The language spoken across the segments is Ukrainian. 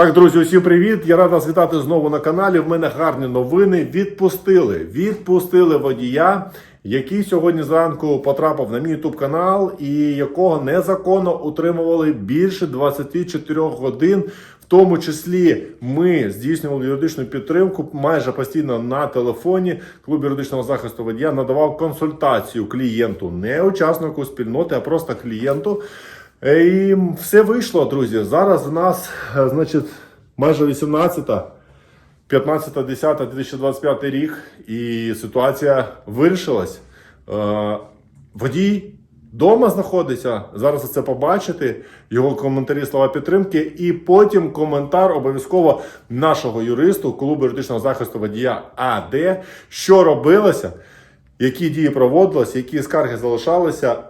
Так, друзі, усім привіт! Я рад вас вітати знову на каналі. В мене гарні новини. Відпустили. Відпустили водія, який сьогодні зранку потрапив на мій ютуб канал і якого незаконно утримували більше 24 годин. В тому числі ми здійснювали юридичну підтримку майже постійно на телефоні. Клуб юридичного захисту водія надавав консультацію клієнту, не учаснику спільноти, а просто клієнту. Е, І все вийшло, друзі. Зараз в нас, е, значить, майже 18 15.10.2025 рік, і ситуація вирішилась. Е, Водій вдома знаходиться. Зараз це побачите. Його коментарі, слова підтримки, і потім коментар обов'язково нашого юристу клубу юридичного захисту водія АД, що робилося, які дії проводилися, які скарги залишалися.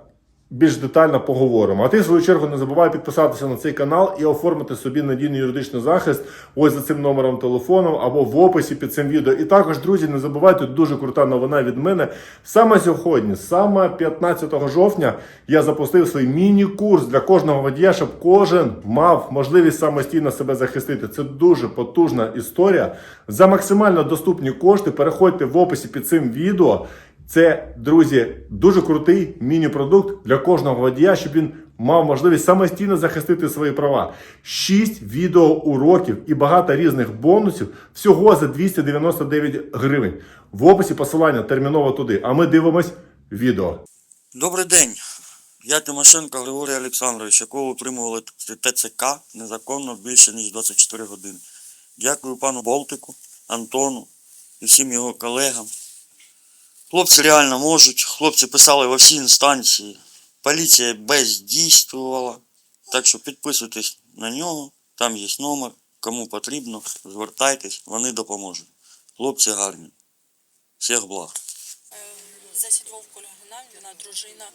Більш детально поговоримо. А ти, в свою чергу, не забувай підписатися на цей канал і оформити собі надійний юридичний захист ось за цим номером телефону або в описі під цим відео. І також, друзі, не забувайте дуже крута новина від мене. Саме сьогодні, саме 15 жовтня, я запустив свій міні-курс для кожного водія, щоб кожен мав можливість самостійно себе захистити. Це дуже потужна історія. За максимально доступні кошти переходьте в описі під цим відео. Це, друзі, дуже крутий міні-продукт для кожного водія, щоб він мав можливість самостійно захистити свої права. Шість відеоуроків і багато різних бонусів всього за 299 гривень. В описі посилання терміново туди. А ми дивимось відео. Добрий день. Я Тимошенко Григорій Олександрович, якого утримували ТЦК незаконно більше ніж 24 години. Дякую пану Болтику, Антону і всім його колегам. Хлопці реально можуть, хлопці писали во всі інстанції. Поліція бездійствувала. Так що підписуйтесь на нього, там є номер. Кому потрібно, звертайтесь, вони допоможуть. Хлопці гарні. Всіх благ. Е, Засід Вовку Лягуна, вона дружина.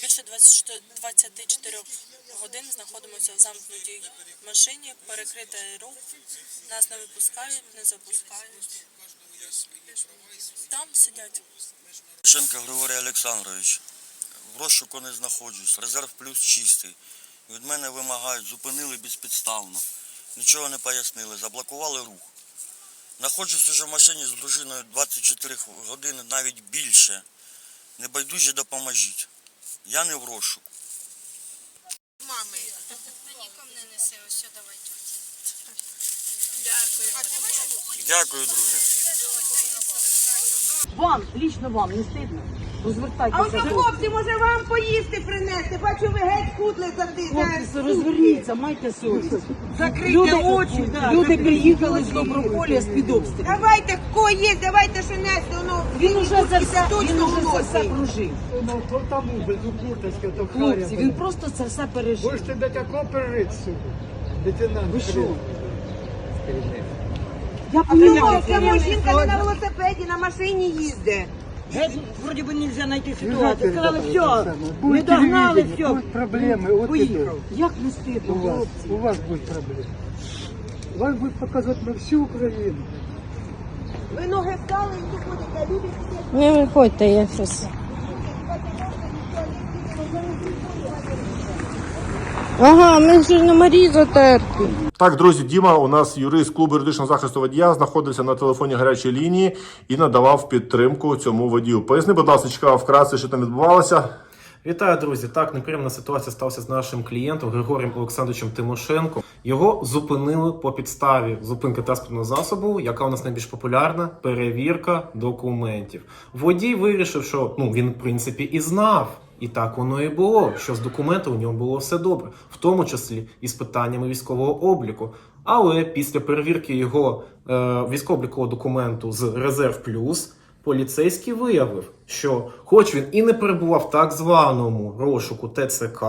Більше 24 24 годин знаходимося в замкнутій машині, перекритий рух. Нас не випускають, не запускають. Там сидять. Шенко Григорій Олександрович. В розшуку не знаходжусь. Резерв плюс чистий. Від мене вимагають, зупинили безпідставно. Нічого не пояснили, заблокували рух. Знаходжусь уже в машині з дружиною 24 години, навіть більше. Небайдужі допоможіть. Я не в розшуку. мами. Нікому не несе, ось що давай тьоті. Дякую, друзі. Вам, лічно вам, не стидно? А Розвертайтеся. вже хлопці, може вам поїсти принести? Бачу, ви геть кудли за ти. Хлопці, розверніться, майте совість. Закрийте Люди, очі. да, люди закрийте приїхали з Доброполя з-під обстрілу. Давайте, кого є, давайте що нести, воно. Він уже за все, він уже за все прожив. Ну, то тому без Куртовська, то Хлопці, він просто це все пережив. Можете до такого пережити, сука. Лейтенант. Ви що? Хрен. Я А чому поняла, ця жінка не на велосипеді, на машині їздить? Геть, вроді би нельзя знайти ситуацію. Сказали, все, не догнали, все. будуть проблеми, от Поїхав. Як не стидно, У вас, хлопці? у вас будуть проблеми. Вас будуть показувати на всю Україну. Ви ноги встали і виходите, люди сидять. Не виходьте, я щось. Ага, ми ж на Марі затерті. Так, друзі, Діма, у нас юрист клубу юридичного захисту водія, знаходився на телефоні гарячої лінії і надавав підтримку цьому водію. Поясни, будь ласка, вкратце, що там відбувалося. Вітаю, друзі! Так, неприємна ситуація сталася з нашим клієнтом Григорієм Олександровичем Тимошенко. Його зупинили по підставі зупинки транспортного засобу, яка у нас найбільш популярна перевірка документів. Водій вирішив, що ну він в принципі і знав. І так воно і було, що з документами у нього було все добре, в тому числі і з питаннями військового обліку. Але після перевірки його е, військово-облікового документу з Резерв Плюс поліцейський виявив, що хоч він і не перебував в так званому розшуку ТЦК,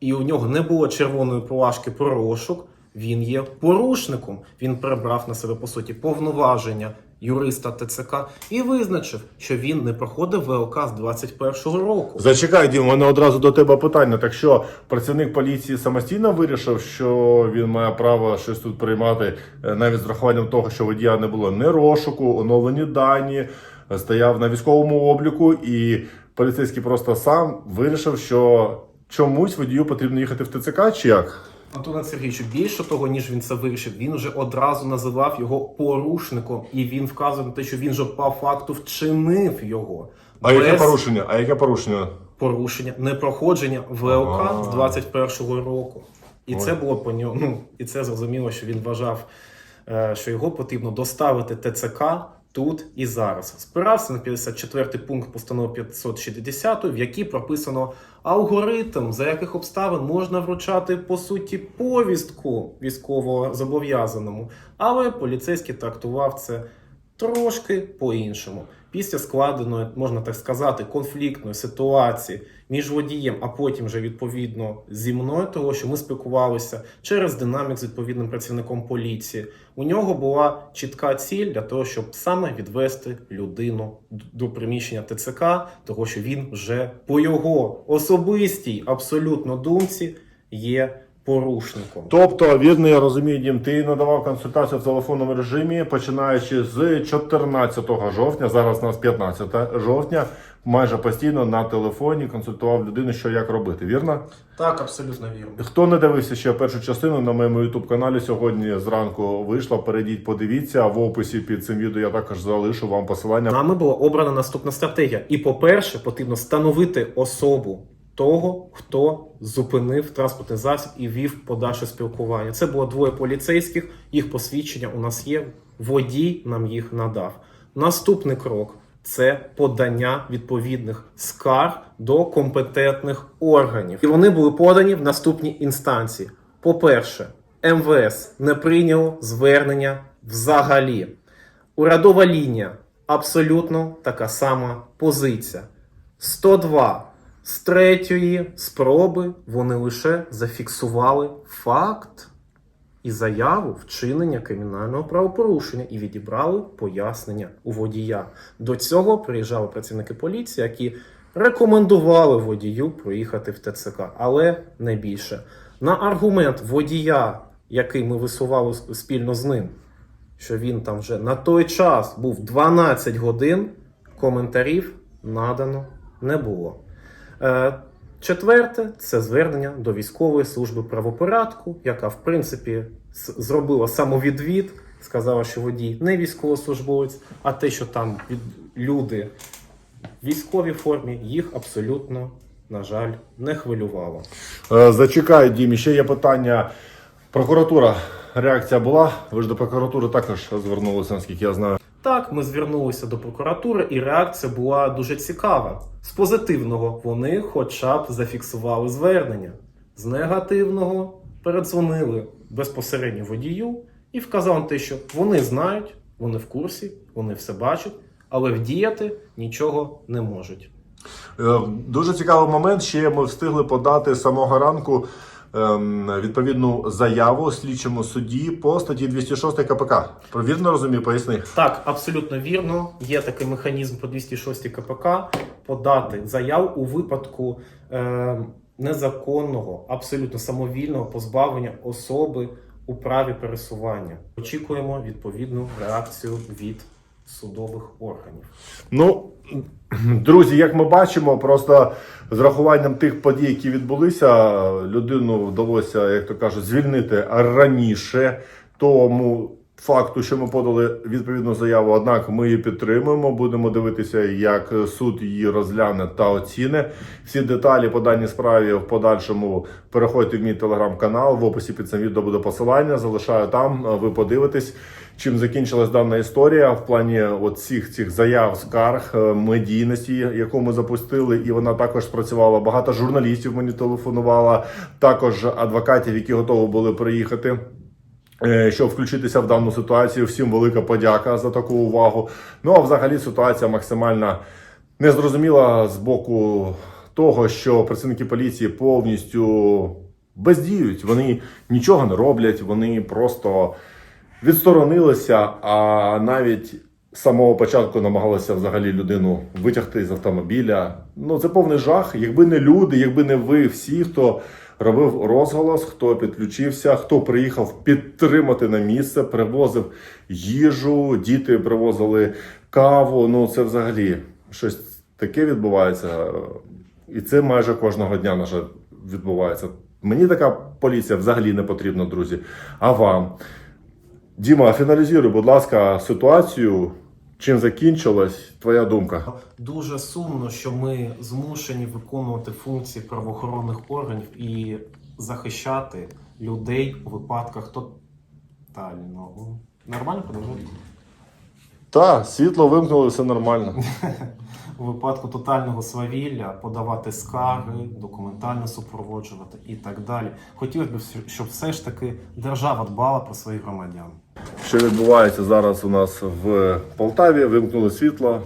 і у нього не було червоної плашки про розшук, він є порушником. Він перебрав на себе по суті повноваження юриста ТЦК і визначив, що він не проходив ВЛК з 21-го року. Зачекай, Дім, у мене одразу до тебе питання. Так що працівник поліції самостійно вирішив, що він має право щось тут приймати, е, навіть з врахуванням того, що водія не було ні розшуку, оновлені дані, е, стояв на військовому обліку, і поліцейський просто сам вирішив, що чомусь водію потрібно їхати в ТЦК, чи як? Антоне Сергійовичу, більше того, ніж він це вирішив, він вже одразу називав його порушником, і він вказує на те, що він же по факту вчинив його. А яке порушення? А яке порушення? порушення, непроходження ВЛК з 21-го року. І Ой. це було по ньому. Ну, і це зрозуміло, що він вважав, е, що його потрібно доставити ТЦК тут і зараз. Спирався на 54 пункт постанови 560, в якій прописано алгоритм, за яких обставин можна вручати по суті повістку військово зобов'язаному. Але поліцейський трактував це трошки по-іншому. Після складеної, можна так сказати, конфліктної ситуації між водієм, а потім вже відповідно зі мною, того що ми спілкувалися через динамік з відповідним працівником поліції. У нього була чітка ціль для того, щоб саме відвести людину до приміщення ТЦК, того що він вже по його особистій абсолютно думці є порушником. Тобто, вірно, я розумію, Дім, ти надавав консультацію в телефонному режимі, починаючи з 14 жовтня, зараз у нас 15 жовтня, майже постійно на телефоні консультував людину, що як робити, вірно? Так, абсолютно вірно. Хто не дивився ще першу частину на моєму youtube каналі сьогодні зранку вийшла. Перейдіть, подивіться. В описі під цим відео я також залишу вам посилання. Нами була обрана наступна стратегія. І, по-перше, потрібно встановити особу того, хто зупинив транспортний засіб і вів подальше спілкування. Це було двоє поліцейських, їх посвідчення у нас є. Водій нам їх надав. Наступний крок це подання відповідних скарг до компетентних органів. І вони були подані в наступній інстанції. По-перше, МВС не прийняло звернення взагалі. Урядова лінія абсолютно така сама позиція. 102. З третьої спроби вони лише зафіксували факт і заяву вчинення кримінального правопорушення і відібрали пояснення у водія. До цього приїжджали працівники поліції, які рекомендували водію проїхати в ТЦК, але не більше. На аргумент водія, який ми висували спільно з ним, що він там вже на той час був 12 годин, коментарів надано не було. Е, Четверте це звернення до військової служби правопорядку, яка, в принципі, зробила самовідвід, сказала, що водій не військовослужбовець, а те, що там люди в військовій формі, їх абсолютно, на жаль, не хвилювало. Е, Зачекай, Дім, ще є питання. Прокуратура. Реакція була. Ви ж до прокуратури також звернулися, наскільки я знаю. Так, ми звернулися до прокуратури, і реакція була дуже цікава. З позитивного вони хоча б зафіксували звернення. З негативного передзвонили безпосередньо водію і вказали те, що вони знають, вони в курсі, вони все бачать, але вдіяти нічого не можуть. Е, Дуже цікавий момент. Ще ми встигли подати самого ранку відповідну заяву слідчому судді по статті 206 КПК. Провірно розумію, поясни. Так, абсолютно вірно. Є такий механізм по 206 КПК подати заяву у випадку е, незаконного, абсолютно самовільного позбавлення особи у праві пересування. Очікуємо відповідну реакцію від судових органів. Ну, друзі, як ми бачимо, просто з рахуванням тих подій, які відбулися, людину вдалося, як то кажуть, звільнити раніше. Тому факту, що ми подали відповідну заяву, однак ми її підтримуємо. Будемо дивитися, як суд її розгляне та оціни. Всі деталі по даній справі в подальшому переходьте в мій телеграм-канал. В описі під цим відео буде посилання. Залишаю там. Ви подивитесь. Чим закінчилась дана історія в плані от цих заяв, скарг, е, медійності, яку ми запустили, і вона також спрацювала. Багато журналістів мені телефонувала, також адвокатів, які готові були приїхати. Е, Щоб включитися в дану ситуацію, всім велика подяка за таку увагу. Ну а взагалі ситуація максимально незрозуміла з боку того, що працівники поліції повністю бездіють. Вони нічого не роблять, вони просто відсторонилися, а навіть з самого початку намагалися взагалі людину витягти з автомобіля. Ну це повний жах. Якби не люди, якби не ви, всі, хто робив розголос, хто підключився, хто приїхав підтримати на місце, привозив їжу, діти привозили каву. Ну це взагалі щось таке відбувається. І це майже кожного дня, на відбувається. Мені така поліція взагалі не потрібна, друзі. А вам? Діма, фіналізуй, будь ласка, ситуацію. Чим закінчилась твоя думка? Дуже сумно, що ми змушені виконувати функції правоохоронних органів і захищати людей у випадках тотального. Нормально подивитися? Так, світло вимкнули, все нормально. У випадку тотального свавілля подавати скарги, документально супроводжувати і так далі. Хотілося б, щоб все ж таки держава дбала про своїх громадян. Що відбувається зараз у нас в Полтаві? Вимкнули світло.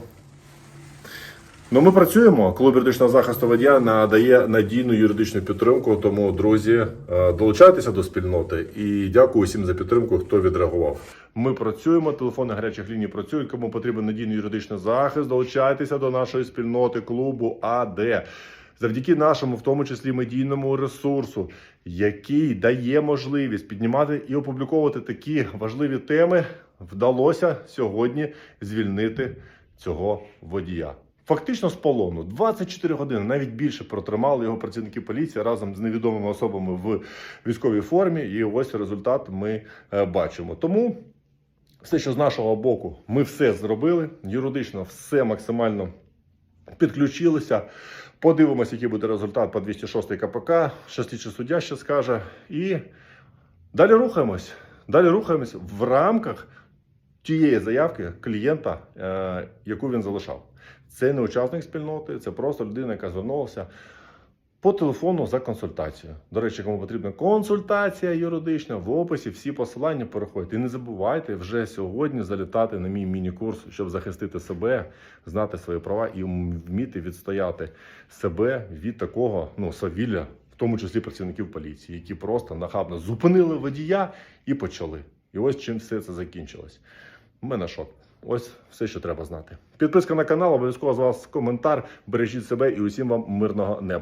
Ну, ми працюємо. Клуб юридичного захисту водія надає надійну юридичну підтримку. Тому, друзі, е, долучайтеся до спільноти і дякую всім за підтримку, хто відреагував. Ми працюємо, телефони гарячих ліній працюють. Кому потрібен надійний юридичний захист, долучайтеся до нашої спільноти клубу АД. Завдяки нашому, в тому числі медійному ресурсу, який дає можливість піднімати і опубліковувати такі важливі теми, вдалося сьогодні звільнити цього водія. Фактично з полону 24 години, навіть більше протримали його працівники поліції разом з невідомими особами в військовій формі. І ось результат ми е, бачимо. Тому все, що з нашого боку, ми все зробили. Юридично все максимально підключилися. Подивимося, який буде результат по 206 КПК. Слідчий суддя ще скаже. І далі рухаємось. Далі рухаємось в рамках тієї заявки клієнта, е, яку він залишав. Це не учасник спільноти, це просто людина, яка звернулася по телефону за консультацією. До речі, кому потрібна консультація юридична, в описі всі посилання переходять. І не забувайте вже сьогодні залітати на мій міні-курс, щоб захистити себе, знати свої права і вміти відстояти себе від такого ну, свавілля, в тому числі працівників поліції, які просто нахабно зупинили водія і почали. І ось чим все це закінчилось. У мене шок. Ось все, що треба знати. Підписка на канал, обов'язково з вас коментар. Бережіть себе і усім вам мирного неба.